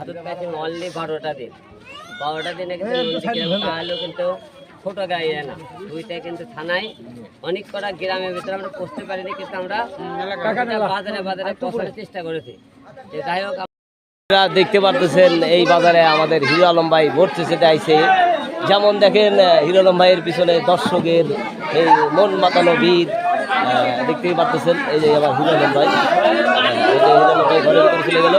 আদত পাইছি অনলি বারোটা দিন। বারোটা দিনে কিন্তু নদী কিন্তু ছোট গাড়ি না। দুইটা কিন্তু থানায় অনেক কটা গ্রামের ভিতরে আমরা পৌঁছতে পারিনি কিন্তু আমরা বাজারে বাজারে পৌঁছানোর চেষ্টা করেছি। যে যাই হোক আপনারা দেখতে পারতেছেন এই বাজারে আমাদের হিরো আলম ভাই ভর্তি সেটা আইছে। যেমন দেখেন আহ, হিরো ভাইয়ের পিছনে দর্শকের এই মন মাতানো ভিড় দেখতেই পারতেছেন এই যে আমার হিরো আলম ভাই। আহ, এই যে হিরো আলম ভাই ঘরের ভিতরে চলে গেল।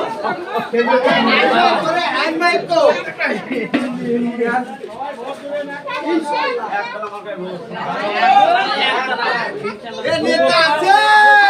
ভোট চাই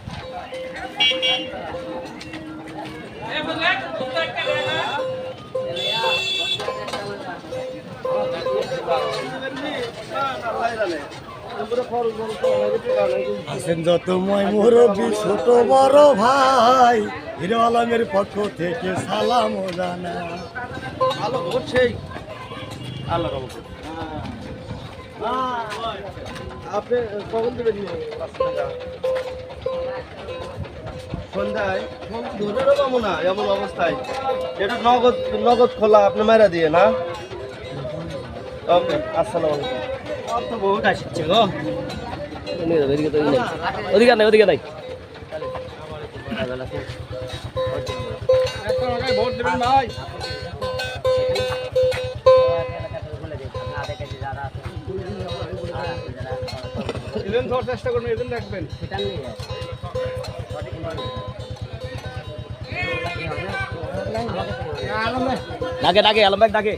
আছেন যত মই মুরব্বী ছোট বড় ভাই। হিরো আলমের পক্ষ থেকে সালাম জানা আপনি কখন দেবেন? সন্ধ্যায় ধরে পাবো না এমন অবস্থায়। এটা নগদ নগদ খোলা আপনি মেরা দিয়ে না? ওকে আসসালামু আলাইকুম। বহুত আসছে গো। ওদিকে তো ওদিকে নাই ওদিকে নাই ধর চেষ্টা করবেন এদিন রাখবেন ডাকে ডাকে আলম ভাই ডাকে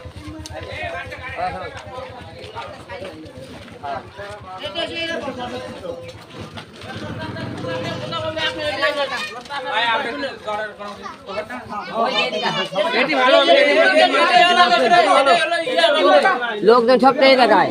লোকজন সব পেয়ে দেখায়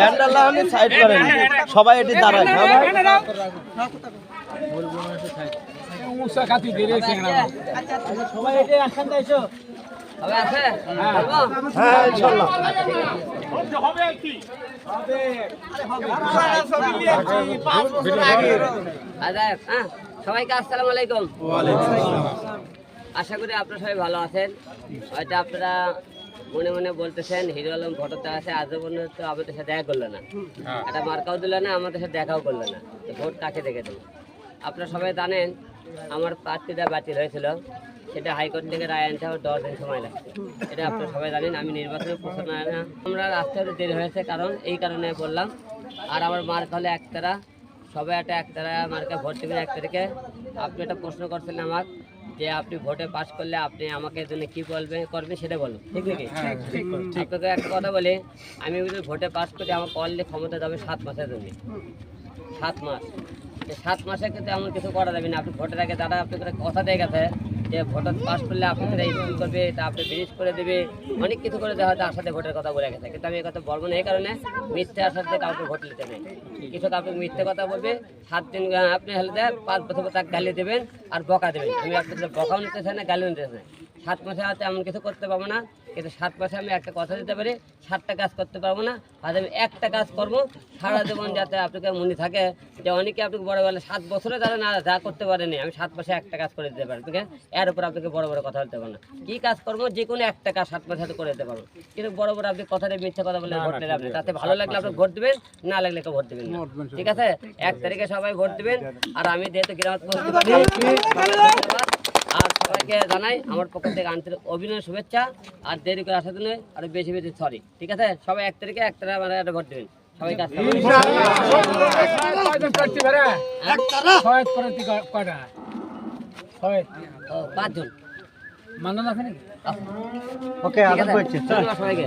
ক্যান্ডেল লাগানি সাইড করেন সবাই এটি দাঁড়ায় হ্যাঁ হ্যাঁ ইনশাল্লাহ আচ্ছা, হ্যাঁ, সবাইকে আসসালামু আলাইকুম আশা করি আপনারা সবাই ভালো আছেন হয়তো আপনারা মনে মনে বলতেছেন হিরো আলম ভোটতে আছে আজও পর্যন্ত আমাদের সাথে দেখা করল না। একটা মার্কাও দিল না আমাদের সাথে দেখাও করল না। তো ভোট কাকে দেখে দেবো? আপনারা সবাই জানেন আমার প্রার্থীটা বাতিল হয়েছিল। সেটা হাইকোর্ট থেকে রায় আনতে আমার দশ দিন সময় লাগছে। এটা আপনারা সবাই জানেন আমি নির্বাচনে প্রশ্ন না। আমরা আসতে হতে দেরি হয়েছে কারণ এই কারণে বললাম। আর আমার মার্ক হলে একতারা সবাই একটা একতারা মার্কে ভোট দেবেন এক তারিখে। আপনি একটা প্রশ্ন করছিলেন আমার যে আপনি ভোটে পাস করলে আপনি আমাকে জন্য কি বলবেন করবেন সেটা বলুন। ঠিক নাকি? আপনাকে একটা কথা বলি আমি যদি ভোটে পাস করি আমার করলে ক্ষমতা যাবে সাত মাসের জন্য। সাত মাস। সাত মাসে ক্ষেত্রে এমন কিছু করা যাবে না। আপনি ভোটের আগে যারা আপনি কথা দিয়ে গেছে যে ভোটার পাস করলে আপনারা স্কুল করবে, তা আপনি ব্রিজ করে দেবে। অনেক কিছু করে দেওয়া হয়তো আসাতে ভোটের কথা বলে গেছে। কিন্তু আমি এই কথা বলব না, এই কারণে মিথ্যে আসাতে কাউকে ভোট নিতে নেই। কিছু আপনি মিথ্যে কথা বলবে, সাত দিন আপনি হলে দেয় পাঁচ বছর তাকে গালি দেবেন আর বকা দেবেন। আমি আপনাদের বকাও নিতে চাই না, গালিও নিতে চাই। সাত মাসে হয়তো এমন কিছু করতে পারব না। কিন্তু সাত মাসে আমি একটা কথা দিতে পারি সাতটা কাজ করতে পারব না। আর আমি একটা কাজ করব সারা জীবন যাতে আপনাকে মনে থাকে যে অনেকে আপনাকে বড় বলে সাত বছরে তারা না যা করতে পারেনি আমি সাত মাসে একটা কাজ করে দিতে পারি ঠিক আছে এর উপর আপনাকে বড় বড় কথা বলতে পারব না। কি কাজ করব? যে কোনো একটা কাজ সাত মাসে হয়তো করে দিতে পারব। কিন্তু বড় বড় আপনি কথাটা মিথ্যা কথা বলে ভোট দিলে আপনি তাতে ভালো লাগলে আপনি ভোট দিবেন না লাগলে কেউ ভোট দিবেন না। ঠিক আছে? এক তারিখে সবাই ভোট দিবেন আর আমি যেহেতু গ্রাম সবাইকে জানাই আমার পক্ষ থেকে আন্তরিক অভিনয় শুভেচ্ছা। আর দেরি করে আসার জন্য আরও বেশি বেশি সরি ঠিক আছে? সবাই এক তারিখে এক তারিখে মানে একটা ভোট দেবেন। সবাই কাজ করবেন ছয় প্রতি কয়টা? ছয় ও, পাঁচজন। মানন আছে নাকি? সবাইকে।